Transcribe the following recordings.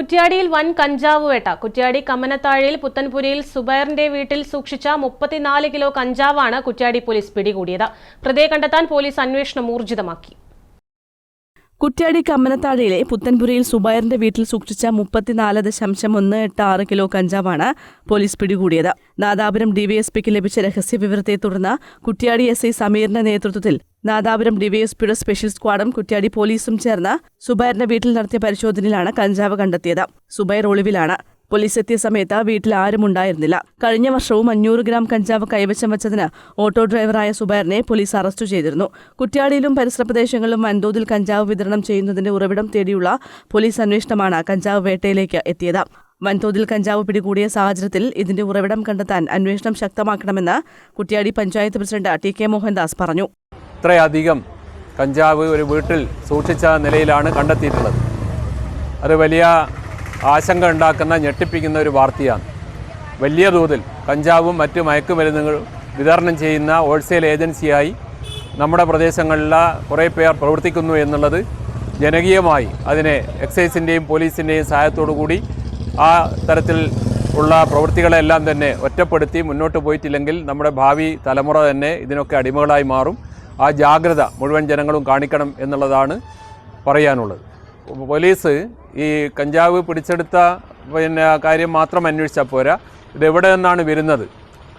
കുറ്റ്യാടിയിൽ വൻ കഞ്ചാവ് വേട്ട. കുറ്റ്യാടി കമ്മനത്താഴിയിൽ പുത്തൻപുരിയിൽ സുബൈറിന്റെ വീട്ടിൽ സൂക്ഷിച്ച മുപ്പത്തിനാല് കിലോ കഞ്ചാവാണ് കുറ്റ്യാടി പോലീസ് പിടികൂടിയത്. പ്രതിയെ കണ്ടെത്താൻ പോലീസ് അന്വേഷണം ഊർജിതമാക്കി. കുറ്റ്യാടി കമ്മനത്താഴയിലെ പുത്തൻപുരയിൽ സുബൈറിന്റെ വീട്ടിൽ സൂക്ഷിച്ച മുപ്പത്തിനാല് ദശാംശം ഒന്ന് എട്ട് ആറ് കിലോ കഞ്ചാവാണ് പോലീസ് പിടികൂടിയത്. നാദാപുരം ഡിവൈഎസ്പിക്ക് ലഭിച്ച രഹസ്യവിവരത്തെ തുടർന്ന് കുറ്റ്യാടി എസ് ഐ സമീറിന്റെ നേതൃത്വത്തിൽ നാദാപുരം ഡിവൈഎസ്പിയുടെ സ്പെഷ്യൽ സ്ക്വാഡും കുറ്റ്യാടി പോലീസും ചേർന്ന് സുബൈറിന്റെ വീട്ടിൽ നടത്തിയ പരിശോധനയിലാണ് കഞ്ചാവ് കണ്ടെത്തിയത്. സുബൈർ ഒളിവിലാണ്. പോലീസ് എത്തിയ സമയത്ത് വീട്ടിൽ ആരും ഉണ്ടായിരുന്നില്ല. കഴിഞ്ഞ വർഷവും അഞ്ഞൂറ് ഗ്രാം കഞ്ചാവ് കൈവശം വച്ചതിന് ഓട്ടോ ഡ്രൈവറായ സുബൈറിനെ പോലീസ് അറസ്റ്റ് ചെയ്തിരുന്നു. കുറ്റ്യാടിയിലും പരിസര പ്രദേശങ്ങളിലും വൻതോതിൽ കഞ്ചാവ് വിതരണം ചെയ്യുന്നതിന്റെ ഉറവിടം തേടിയുള്ള പോലീസ് അന്വേഷണമാണ് കഞ്ചാവ് വേട്ടയിലേക്ക് എത്തിയത്. വൻതോതിൽ കഞ്ചാവ് പിടികൂടിയ സാഹചര്യത്തിൽ ഇതിന്റെ ഉറവിടം കണ്ടെത്താൻ അന്വേഷണം ശക്തമാക്കണമെന്ന് Kuttiady panchayat president T K Mohandas പറഞ്ഞു. ഇത്രയധികം കഞ്ചാവ് ഒരു വീട്ടിൽ സൂക്ഷിച്ച നിലയിലാണ് കണ്ടെത്തിയിട്ടുള്ളത്. അത് വലിയ ആശങ്ക ഉണ്ടാക്കുന്ന ഞെട്ടിപ്പിക്കുന്ന ഒരു വാർത്തയാണ്. വലിയ തോതിൽ കഞ്ചാവും മറ്റു മയക്കുമരുന്നുകളും വിതരണം ചെയ്യുന്ന ഹോൾസെയിൽ ഏജൻസിയായി നമ്മുടെ പ്രദേശങ്ങളിൽ കുറേ പേർ പ്രവർത്തിക്കുന്നു എന്നുള്ളത് ജനകീയമായി അതിനെ എക്സൈസിന്റെയും പോലീസിന്റെയും സഹായത്തോടു കൂടി ആ തരത്തിൽ ഉള്ള പ്രവൃത്തികളെല്ലാം തന്നെ ഒറ്റപ്പെടുത്തി മുന്നോട്ട് പോയിട്ടില്ലെങ്കിൽ നമ്മുടെ ഭാവി തലമുറ തന്നെ ഇതിനൊക്കെ അടിമകളായി മാറും. ആ ജാഗ്രത മുഴുവൻ ജനങ്ങളും കാണിക്കണം എന്നുള്ളതാണ് പറയാനുള്ളത്. പോലീസ് ഈ കഞ്ചാവ് പിടിച്ചെടുത്ത പിന്നെ കാര്യം മാത്രം അന്വേഷിച്ചാൽ പോരാ. ഇത് എവിടെ നിന്നാണ് വരുന്നത്?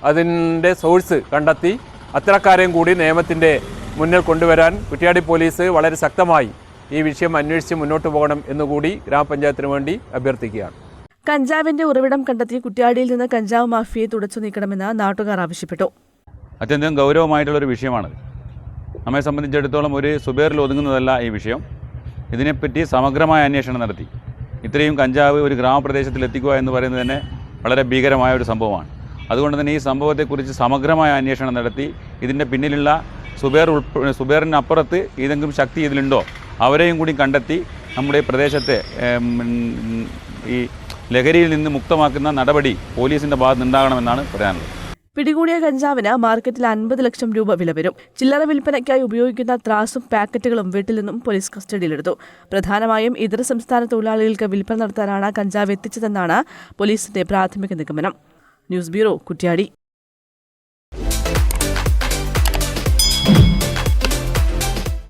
അതിന്റെ സോഴ്സ് കണ്ടെത്തി അത്തരക്കാരെയും കൂടി നിയമത്തിന്റെ മുന്നിൽ കൊണ്ടുവരാൻ കുറ്റ്യാടി പോലീസ് വളരെ ശക്തമായി ഈ വിഷയം അന്വേഷിച്ച് മുന്നോട്ട് പോകണം എന്നുകൂടി ഗ്രാമപഞ്ചായത്തിന് വേണ്ടി അഭ്യർത്ഥിക്കുകയാണ്. കഞ്ചാവിന്റെ ഉറവിടം കണ്ടെത്തി കുറ്റ്യാടിയിൽ നിന്ന് കഞ്ചാവ് മാഫിയെ തുടച്ചു നീക്കണമെന്ന് നാട്ടുകാർ ആവശ്യപ്പെട്ടു. അത്യന്തം ഗൗരവമായിട്ടുള്ളൊരു വിഷയമാണ് നമ്മെ സംബന്ധിച്ചിടത്തോളം ഒരു സുബേറിൽ ഒതുങ്ങുന്നതല്ല ഈ വിഷയം. ഇതിനെപ്പറ്റി സമഗ്രമായ അന്വേഷണം നടത്തി. ഇത്രയും കഞ്ചാവ് ഒരു ഗ്രാമപ്രദേശത്തിൽ എത്തിക്കുക എന്ന് പറയുന്നത് തന്നെ വളരെ ഭീകരമായ ഒരു സംഭവമാണ്. അതുകൊണ്ട് തന്നെ ഈ സംഭവത്തെക്കുറിച്ച് സമഗ്രമായ അന്വേഷണം നടത്തി ഇതിന്റെ പിന്നിലുള്ള സുബേർ ഉൾപ്പെ സുബേറിനപ്പുറത്ത് ഏതെങ്കിലും ശക്തി ഇതിലുണ്ടോ അവരെയും കൂടി കണ്ടെത്തി നമ്മുടെ പ്രദേശത്തെ ഈ ലഹരിയിൽ നിന്ന് മുക്തമാക്കുന്ന നടപടി പോലീസിന്റെ ഭാഗത്ത് നിന്നുണ്ടാകണമെന്നാണ് പറയാനുള്ളത്. പിടികൂടിയ കഞ്ചാവിന് മാർക്കറ്റിൽ അൻപത് ലക്ഷം രൂപ വില വരും. ചില്ലറ വിൽപ്പനയ്ക്കായി ഉപയോഗിക്കുന്ന ത്രാസും പാക്കറ്റുകളും വീട്ടിൽ നിന്നും പോലീസ് കസ്റ്റഡിയിലെടുത്തു. പ്രധാനമായും ഇതര സംസ്ഥാന തൊഴിലാളികൾക്ക് വിൽപ്പന നടത്താനാണ് കഞ്ചാവ് എത്തിച്ചതെന്നാണ് പോലീസിന്റെ പ്രാഥമിക നിഗമനം. News bureau Kuttiady.